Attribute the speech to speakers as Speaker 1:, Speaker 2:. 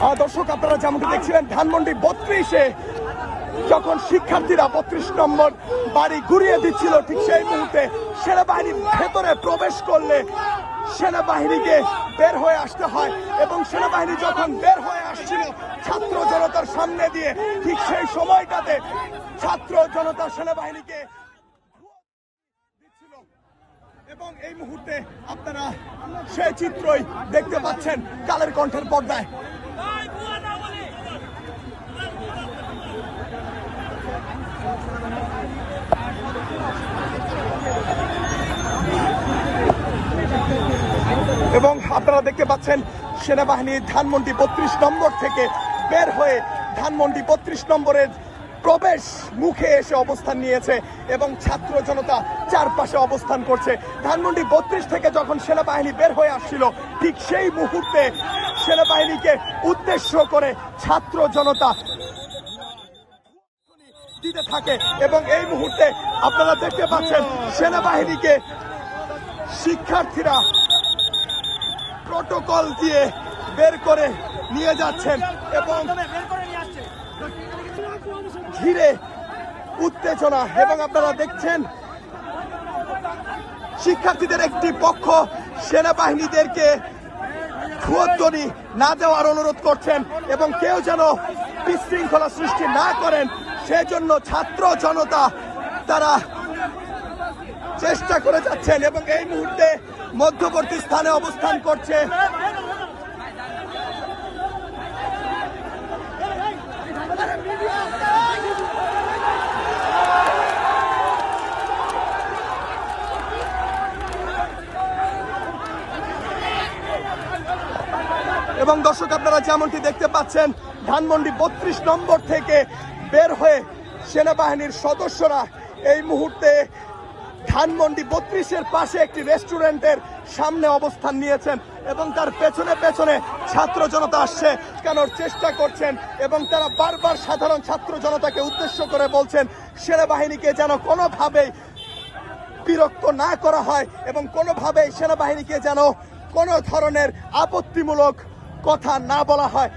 Speaker 1: দর্শক, আপনারা যেমনটি দেখছিলেন, ধানমন্ডি বত্রিশে যখন শিক্ষার্থীরা বত্রিশ নম্বর বাড়ি ঘুরিয়ে দিচ্ছিল, ঠিক সেই মুহূর্তে সেনাবাহিনীর ভেতরে প্রবেশ করলে সেনাবাহিনীকে বের হয়ে আসতে হয় এবং সেনাবাহিনী যখন বের হয়ে আসছিল ছাত্র জনতার সামনে দিয়ে, ঠিক সেই সময়টাতে ছাত্র জনতা সেনাবাহিনীকে এবং এই মুহূর্তে আপনারা সেই চিত্রই দেখতে পাচ্ছেন কালের কণ্ঠের পর্দায়। এবং আপনারা দেখতে পাচ্ছেন সেনাবাহিনী ধানমন্ডি বত্রিশ নম্বর থেকে বের হয়ে ধানমন্ডি বত্রিশ নম্বরের প্রবেশ মুখে এসে অবস্থান নিয়েছে এবং ছাত্র জনতা চারপাশে অবস্থান করছে। ধানমন্ডি বত্রিশ থেকে যখন সেনাবাহিনী বের হয়ে আসছিল, ঠিক সেই মুহূর্তে সেনাবাহিনীকে উদ্দেশ্য করে ছাত্র জনতা দিতে থাকে এবং এই মুহূর্তে আপনারা দেখতে পাচ্ছেন সেনাবাহিনীকে শিক্ষার্থীরা প্রোটোকল দিয়ে বের করে নিয়ে যাচ্ছেন এবং ঘিরে উত্তেজনা এবং আপনারা দেখছেন, শিক্ষার্থীদের একটি পক্ষ সেনাবাহিনীদেরকে খুয়ধ্বনি না দেওয়ার অনুরোধ করছেন এবং কেউ যেন বিশৃঙ্খলা সৃষ্টি না করেন, সেজন্য ছাত্র জনতা তারা চেষ্টা করে যাচ্ছেন এবং এই মুহূর্তে মধ্যবর্তী স্থানে অবস্থান করছে। এবং দর্শক, আপনারা যেমনটি দেখতে পাচ্ছেন, ধানমন্ডি বত্রিশ নম্বর থেকে বের হয়ে সেনাবাহিনীর সদস্যরা এই মুহূর্তে ধানমন্ডি বত্রিশের পাশে একটি রেস্টুরেন্টের সামনে অবস্থান নিয়েছেন এবং তার পেছনে পেছনে ছাত্র জনতা আসছে কেনার চেষ্টা করছেন এবং তারা বারবার সাধারণ ছাত্র জনতাকে উদ্দেশ্য করে বলছেন, সেনাবাহিনীকে যেন কোনোভাবেই বিরক্ত না করা হয় এবং কোনোভাবেই সেনাবাহিনীকে যেন কোনো ধরনের আপত্তিমূলক কথা না বলা হয়।